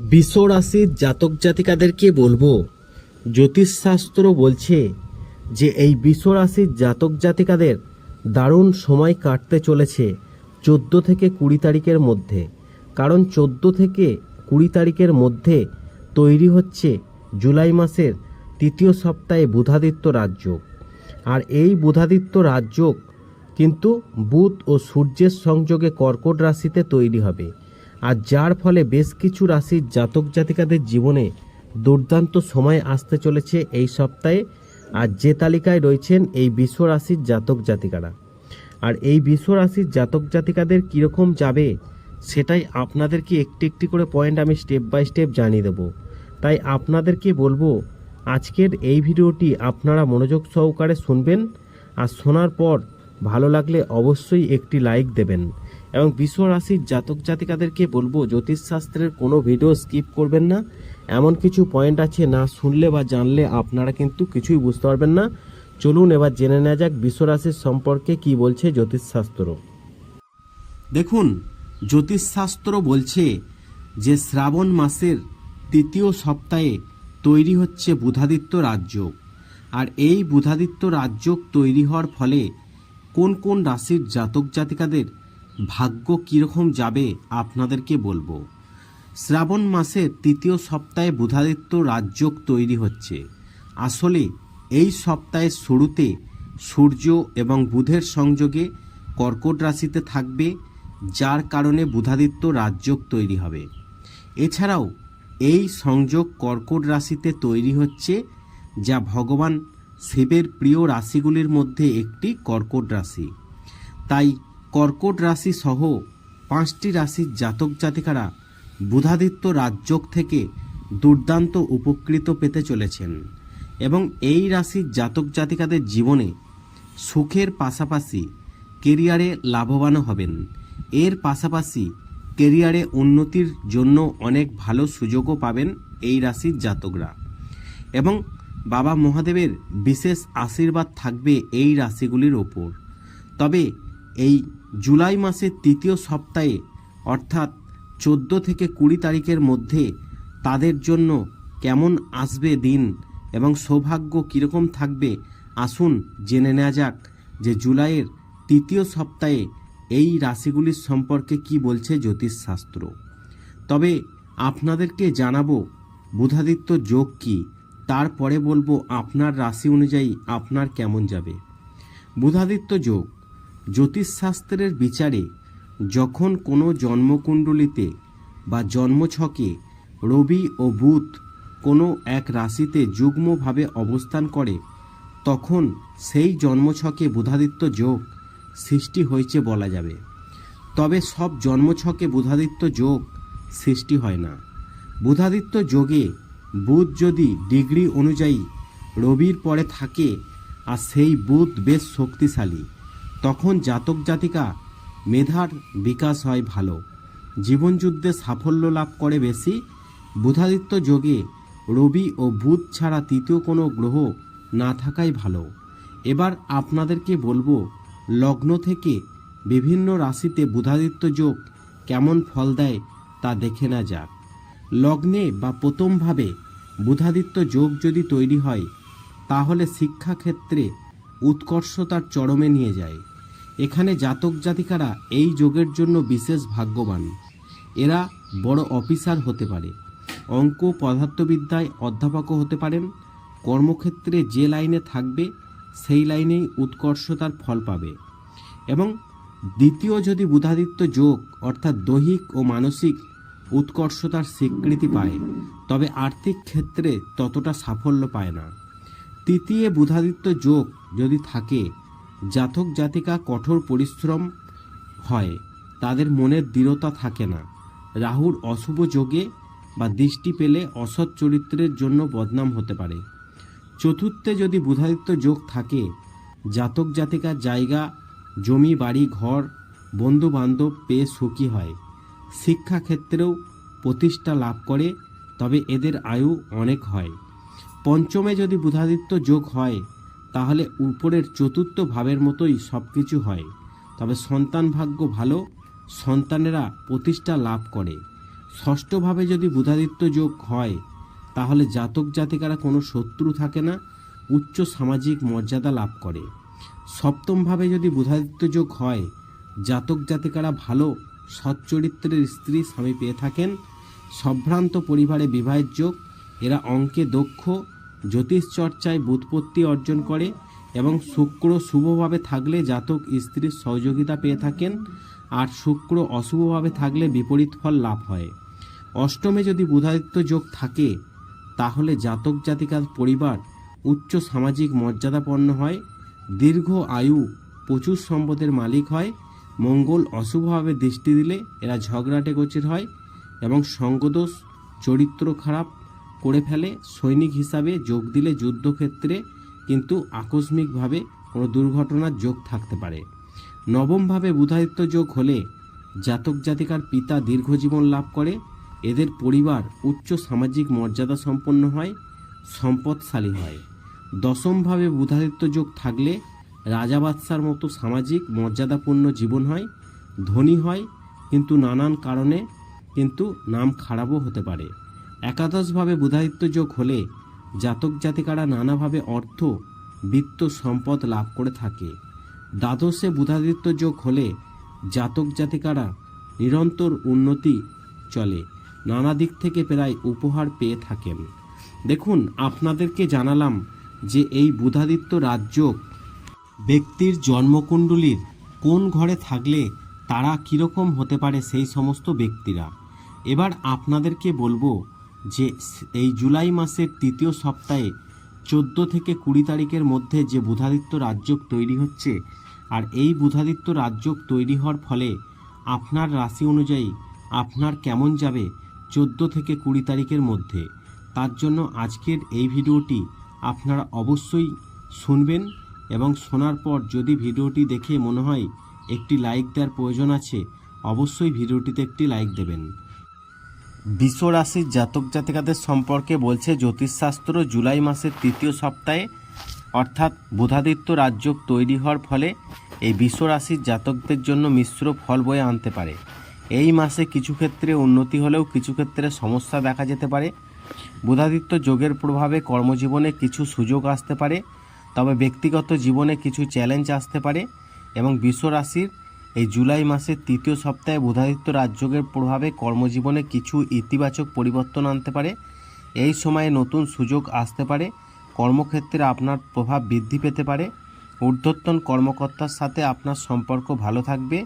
বিশ্ব রাশির জাতক জাতিকাদেরকে বলব, জ্যোতিষশাস্ত্র বলছে যে এই বিশ্ব রাশির জাতক জাতিকাদের দারুণ সময় কাটতে চলেছে চোদ্দ থেকে কুড়ি তারিখের মধ্যে। কারণ চোদ্দ থেকে কুড়ি তারিখের মধ্যে তৈরি হচ্ছে জুলাই মাসের তৃতীয় সপ্তাহে বুধাদিত্য রাজ্য। আর এই বুধাদিত্য রাজ্য কিন্তু বুধ ও সূর্যের সংযোগে কর্কট রাশিতে তৈরি হবে। আর যার ফলে বেশ কিছু রাশির জাতক জাতিকাদের জীবনে দুর্দান্ত সময় আসতে চলেছে এই সপ্তাহে। আর যে তালিকায় রয়েছেন এই বিশ্ব রাশির জাতক জাতিকারা। আর এই বিশ্ব রাশির জাতক জাতিকাদের কীরকম যাবে, সেটাই আপনাদেরকে একটি একটি করে পয়েন্ট আমি স্টেপ বাই স্টেপ জানিয়ে দেবো। তাই আপনাদেরকে বলব, আজকের এই ভিডিওটি আপনারা মনোযোগ সহকারে শুনবেন। আর শোনার পর ভালো লাগলে অবশ্যই একটি লাইক দেবেন। এবং বিশ্ব রাশির জাতক জাতিকাদেরকে বলব, জ্যোতিষশাস্ত্রের কোনো ভিডিও স্কিপ করবেন না। এমন কিছু পয়েন্ট আছে না শুনলে বা জানলে আপনারা কিন্তু কিছুই বুঝতে পারবেন না। চলুন এবার জেনে নেওয়া যাক বিশ্ব রাশির সম্পর্কে কি বলছে জ্যোতিষশাস্ত্র। দেখুন, জ্যোতিষশাস্ত্র বলছে যে শ্রাবণ মাসের তৃতীয় সপ্তাহে তৈরি হচ্ছে বুধাদিত্য রাজ্য। আর এই বুধাদিত্য রাজ্য তৈরি হওয়ার ফলে কোন কোন রাশির জাতক জাতিকাদের ভাগ্য কীরকম যাবে আপনাদেরকে বলব। শ্রাবণ মাসের তৃতীয় সপ্তাহে বুধাদিত্য রাজ্য তৈরি হচ্ছে। আসলে এই সপ্তাহের শুরুতে সূর্য এবং বুধের সংযোগে কর্কট রাশিতে থাকবে, যার কারণে বুধাদিত্য রাজযোগ তৈরি হবে। এছাড়াও এই সংযোগ কর্কট রাশিতে তৈরি হচ্ছে, যা ভগবান শিবের প্রিয় রাশিগুলির মধ্যে একটি কর্কট রাশি। তাই কর্কট রাশি সহ পাঁচটি রাশির জাতক জাতিকারা বুধাদিত্য রাজযোগ থেকে দুর্দান্ত উপকৃত পেতে চলেছেন এবং এই রাশির জাতক জাতিকাদের জীবনে সুখের পাশাপাশি কেরিয়ারে লাভবানও হবেন। এর পাশাপাশি কেরিয়ারে উন্নতির জন্য অনেক ভালো সুযোগও পাবেন এই রাশির জাতকরা। এবং বাবা মহাদেবের বিশেষ আশীর্বাদ থাকবে এই রাশিগুলির ওপর। তবে এই জুলাই মাসের তৃতীয় সপ্তাহে, অর্থাৎ চোদ্দ থেকে কুড়ি তারিখের মধ্যে তাদের জন্য কেমন আসবে দিন এবং সৌভাগ্য কীরকম থাকবে, আসুন জেনে নেওয়া যাক যে জুলাইয়ের তৃতীয় সপ্তাহে এই রাশিগুলির সম্পর্কে কি বলছে জ্যোতিষশাস্ত্র। তবে আপনাদেরকে জানাব, বুধাদিত্য যোগ কি তারপরে বলব আপনার রাশি অনুযায়ী আপনার কেমন যাবে। বুধাদিত্য যোগ জ্যোতিষশাস্ত্রের বিচারে যখন কোনো জন্মকুণ্ডলিতে বা জন্মছকে রবি ও বুধ কোনো এক রাশিতে যুগ্মভাবে অবস্থান করে, তখন সেই জন্মছকে বুধাদিত্য যোগ সৃষ্টি হয়েছে বলা যাবে। তবে সব জন্মছকে বুধাদিত্য যোগ সৃষ্টি হয় না। বুধাদিত্য যোগে বুধ যদি ডিগ্রি অনুযায়ী রবির পরে থাকে, আর সেই বুধ বেশ শক্তিশালী। তখন জাতক জাতিকা মেধার বিকাশ হয় ভালো। জীবনযুদ্ধে সাফল্য লাভ করে বেশি। বুধাদিত্য যোগে রবি ও বুধ ছাড়া তৃতীয় কোনো গ্রহ না থাকাই ভালো। এবার আপনাদেরকে বলব, লগ্ন থেকে বিভিন্ন রাশিতে বুধাদিত্য যোগ কেমন ফল দেয় তা দেখে না যাক। লগ্নে বা প্রথমভাবে বুধাদিত্য যোগ যদি তৈরি হয়, তাহলে শিক্ষাক্ষেত্রে উৎকর্ষতার চরমে নিয়ে যায়। এখানে জাতক জাতিকারা এই যোগের জন্য বিশেষ ভাগ্যবান। এরা বড় অফিসার হতে পারে, অঙ্ক পদার্থবিদ্যায় অধ্যাপকও হতে পারেন, কর্মক্ষেত্রে যে লাইনে থাকবে, সেই লাইনেই উৎকর্ষতার ফল পাবে। এবং দ্বিতীয় যদি বুধাদিত্য যোগ, অর্থাৎ দৈহিক ও মানসিক, উৎকর্ষতার স্বীকৃতি পায়, তবে আর্থিক ক্ষেত্রে ততটা সাফল্য পায় না। তৃতীয় বুধাদিত্য যোগ যদি থাকে জাতক জাতিকা কঠোর পরিশ্রম হয়, তাদের মনের দৃঢ়তা থাকে না। রাহুর অশুভ যোগে বা দৃষ্টি পেলে অসৎ চরিত্রের জন্য বদনাম হতে পারে। চতুর্থে যদি বুধাদিত্য যোগ থাকে, জাতক জাতিকার জায়গা, জমি, বাড়ি, ঘর বন্ধু বান্ধব পেয়ে সুখী হয়। শিক্ষাক্ষেত্রেও প্রতিষ্ঠা লাভ করে, তবে এদের আয়ু অনেক হয়। পঞ্চমে যদি বুধাদিত্য যোগ হয় তাহলে উপরের চতুর্থ ভাবের মতোই সব কিছু হয়। তবে সন্তান ভাগ্য ভালো, সন্তানেরা প্রতিষ্ঠা লাভ করে। ষষ্ঠভাবে যদি বুধাদিত্য যোগ হয়, তাহলে জাতক জাতিকারা কোনো শত্রু থাকে না, উচ্চ সামাজিক মর্যাদা লাভ করে। সপ্তমভাবে যদি বুধাদিত্য যোগ হয়, জাতক জাতিকারা ভালো সচ্চরিত্রের স্ত্রী স্বামী পেয়ে থাকেন। সম্ভ্রান্ত পরিবারে বিবাহের যোগ, এরা অঙ্কে দক্ষ জ্যোতিষ চর্চায় বুৎপত্তি অর্জন করে এবং শুক্র শুভভাবে থাকলে জাতক স্ত্রীর সহযোগিতা পেয়ে থাকেন আর শুক্র অশুভভাবে থাকলে বিপরীত ফল লাভ হয়। অষ্টমে যদি বুধাদিত্য যোগ থাকে, তাহলে জাতক জাতিকার পরিবার উচ্চ সামাজিক মর্যাদাপন্ন হয়, দীর্ঘ আয়ু, প্রচুর সম্পদের মালিক হয়, মঙ্গল অশুভভাবে দৃষ্টি দিলে এরা ঝগড়াটে গোচর হয় এবং সঙ্গদোষ, চরিত্র খারাপ করে ফেলে, সৈনিক হিসাবে যোগ দিলে যুদ্ধক্ষেত্রে কিন্তু আকস্মিকভাবে কোনো দুর্ঘটনার যোগ থাকতে পারে। নবমভাবে বুধাদিত্য যোগ হলে জাতক জাতিকার পিতা দীর্ঘজীবন লাভ করে, এদের পরিবার উচ্চ সামাজিক মর্যাদা সম্পন্ন হয়, সম্পদশালী হয়। দশমভাবে বুধাদিত্য যোগ থাকলে রাজা বাদশার মতো সামাজিক মর্যাদাপূর্ণ জীবন হয়, ধনী হয়, কিন্তু নানান কারণে কিন্তু নাম খারাপও হতে পারে। একাদশভাবে বুধাদিত্য যোগ হলে জাতক জাতিকারা নানাভাবে অর্থ, বিত্ত, সম্পদ লাভ করে থাকে। দ্বাদশে বুধাদিত্য যোগ হলে জাতক জাতিকারা নিরন্তর উন্নতি চলে, নানা দিক থেকে প্রায় উপহার পেয়ে থাকেন। দেখুন, আপনাদেরকে জানালাম যে এই বুধাদিত্য রাজযোগ ব্যক্তির জন্মকুণ্ডলীর কোন ঘরে থাকলে তারা কীরকম হতে পারে সেই সমস্ত ব্যক্তিরা। এবার আপনাদেরকে বলব যে এই জুলাই মাসের তৃতীয় সপ্তাহে চোদ্দ থেকে কুড়ি তারিখের মধ্যে যে বুধাদিত্য রাজযোগ তৈরি হচ্ছে আর এই বুধাদিত্য রাজযোগ তৈরি হওয়ার ফলে আপনার রাশি অনুযায়ী আপনার কেমন যাবে চোদ্দ থেকে কুড়ি তারিখের মধ্যে? তার জন্য আজকের এই ভিডিওটি আপনারা অবশ্যই শুনবেন এবং শোনার পর যদি ভিডিওটি দেখে মনে হয় একটি লাইক দেওয়ার প্রয়োজন আছে, অবশ্যই ভিডিওটিতে একটি লাইক দেবেন। বিশ্ব রাশির জাতক জাতিকাদের সম্পর্কে বলছে জ্যোতিষশাস্ত্র জুলাই মাসের তৃতীয় সপ্তাহে, অর্থাৎ বুধাদিত্য রাজযোগ তৈরি হওয়ার ফলে এই বিশ্ব রাশির জাতকদের জন্য মিশ্র ফল বয়ে আনতে পারে। এই মাসে কিছু ক্ষেত্রে উন্নতি হলেও কিছু ক্ষেত্রে সমস্যা দেখা যেতে পারে। বুধাদিত্য যোগের প্রভাবে কর্মজীবনে কিছু সুযোগ আসতে পারে, তবে ব্যক্তিগত জীবনে কিছু চ্যালেঞ্জ আসতে পারে এবং বিশ্ব রাশির এই জুলাই মাসের তৃতীয় সপ্তাহে বুধাদিত্য রাজযোগের প্রভাবে কর্মজীবনে কিছু ইতিবাচক পরিবর্তন আনতে পারে। এই সময়ে নতুন সুযোগ আসতে পারে। কর্মক্ষেত্রে আপনার প্রভাব বৃদ্ধি পেতে পারে। ঊর্ধ্বতন কর্মকর্তার সাথে আপনার সম্পর্ক ভালো থাকবে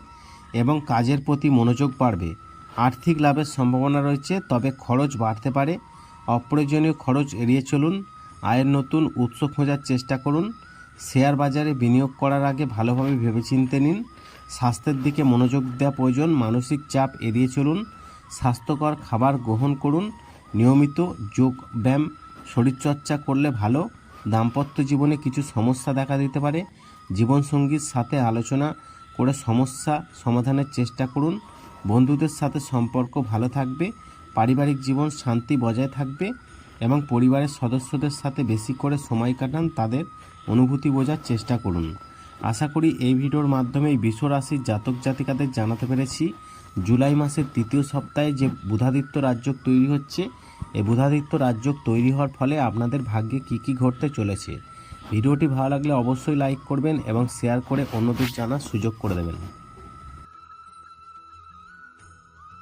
এবং কাজের প্রতি মনোযোগ বাড়বে। আর্থিক লাভের সম্ভাবনা রয়েছে, তবে খরচ বাড়তে পারে। অপ্রয়োজনীয় খরচ এড়িয়ে চলুন। আয়ের নতুন উৎস খোঁজার চেষ্টা করুন। শেয়ার বাজারে বিনিয়োগ করার আগে ভালোভাবে ভেবেচিন্তে নিন। স্বাস্থ্যের দিকে মনোযোগ দেওয়া প্রয়োজন, মানসিক চাপ এড়িয়ে চলুন, স্বাস্থ্যকর খাবার গ্রহণ করুন, নিয়মিত যোগ ব্যায়াম, শরীরচর্চা করলে ভালো, দাম্পত্য জীবনে কিছু সমস্যা দেখা দিতে পারে, জীবনসঙ্গীর সাথে আলোচনা করে সমস্যা সমাধানের চেষ্টা করুন, বন্ধুদের সাথে সম্পর্ক ভালো থাকবে, পারিবারিক জীবন শান্তি বজায় থাকবে এবং পরিবারের সদস্যদের সাথে বেশি করে সময় কাটান, তাদের অনুভূতি বোঝার চেষ্টা করুন। আশা করি এই ভিডিওর মাধ্যমে বিশ্ব রাশির জাতক জাতিকাদের জানাতে পেরেছি। জুলাই মাসের তৃতীয় সপ্তাহে যে বুধাদিত্য রাজযোগ তৈরি হচ্ছে, এই বুধাদিত্য রাজযোগ তৈরি হওয়ার ফলে আপনাদের ভাগ্যে কি কি ঘটতে চলেছে। ভিডিওটি ভালো লাগলে অবশ্যই লাইক করবেন এবং শেয়ার করে অন্যদের জানার সুযোগ করে দেবেন।